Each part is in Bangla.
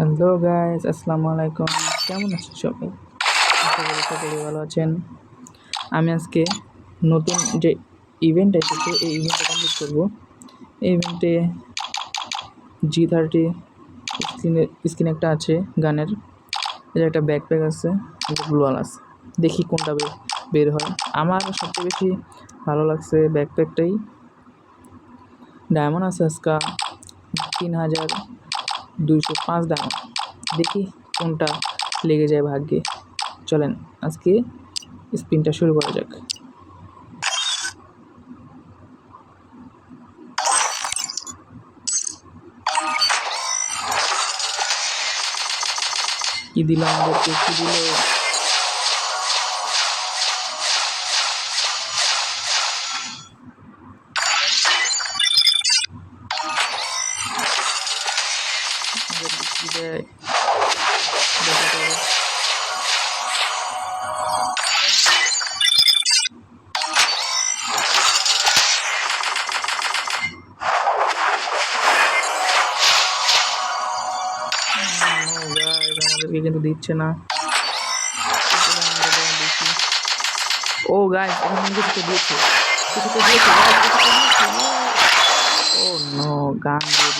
হ্যালো গাইস, আসসালামু আলাইকুম। কেমন আছেন সবাই? সকলে ভালো আছেন। আমি আজকে নতুন যে ইভেন্ট এসেছে এই ইভেন্টটা কমপ্লিট করব। এই ইভেন্টে জি থার্টি স্ক্রিনে স্ক্রিন একটা আছে গানের। এর একটা ব্যাকপ্যাক আছে, একটা আছে। দেখি কোনটা বের হয়। আমার সবচেয়ে বেশি ভালো লাগছে ব্যাকপ্যাকটাই ডায়মন্ড আছে আজকা তিন হাজার দুইশো পাঁচ ডায়মন্ড দেখি কোনটা লেগে যায় ভাগ্যে। চলেন, আজকে স্পিনটা শুরু করা যাক। কি দিল আমাদেরকে, কি দিল? Guys, আমাদেরকে কিন্তু দিচ্ছে না ও গাইস এখন আমাকে দিয়েছে কিছু তো দিয়েছে ও নো গান দিয়ে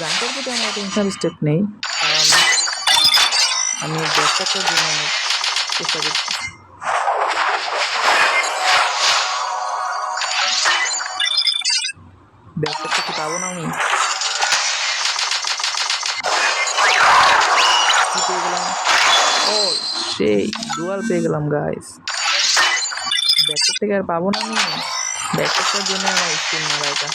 গানটার প্রতি আমার অত ইন্টারেস্টেড নেই। কারণ আমি ব্যাকটার জন্য অনেক চেষ্টা করছি। ব্যাকটা কি পাবো না আমি। পেয়ে গেলাম? ও, সেই ডুয়াল পেয়ে গেলাম গাইস ব্যাকটার থেকে আর পাবো না আমি। ব্যাকটার জন্য আমার স্কিন মারা এটা।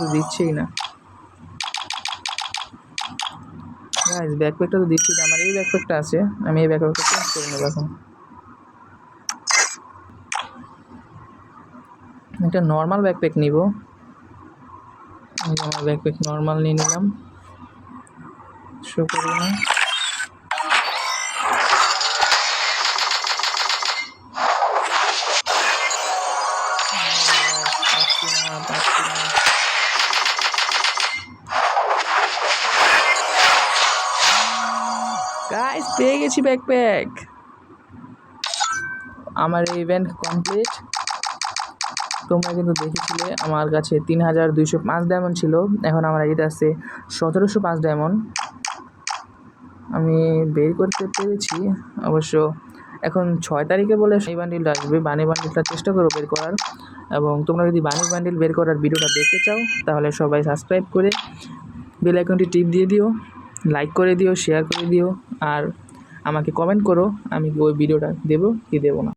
তো দিচ্ছেই না। গাইস ব্যাকপ্যাকটা তো দিচ্ছি না, আমার এই ব্যাকপ্যাকটা আছে। আমি এই ব্যাকপ্যাকটা চেঞ্জ করে নেব এখন। একটা নর্মাল ব্যাকপ্যাক নিব। আমার ব্যাকপ্যাক নর্মাল নিয়ে নিলাম। শো না। গাইস পেয়ে গেছি ব্যাকপ্যাক আমার এই ইভেন্ট কমপ্লিট তোমরা কিন্তু দেখেছিলে, আমার কাছে তিন হাজার দুইশো পাঁচ ডায়মন্ড ছিল। এখন আমার এটা আছে সতেরোশো পাঁচ ডায়মন্ড আমি বের করতে পেরেছি, অবশ্য এখন ছয় তারিখে বলে সেই বান্ডিলটা আসবে। বানি বান্ডিলটা চেষ্টা করো বের করার। এবং তোমরা যদি বানি বান্ডিল বের করার ভিডিওটা দেখতে চাও, তাহলে সবাই সাবস্ক্রাইব করে বেল আইকনটি টিপ দিয়ে দিও। লাইক করে দিও শেয়ার করে দিও। আর আমাকে কমেন্ট করো আমি কি ওই ভিডিওটা দেবো কি দেবো না।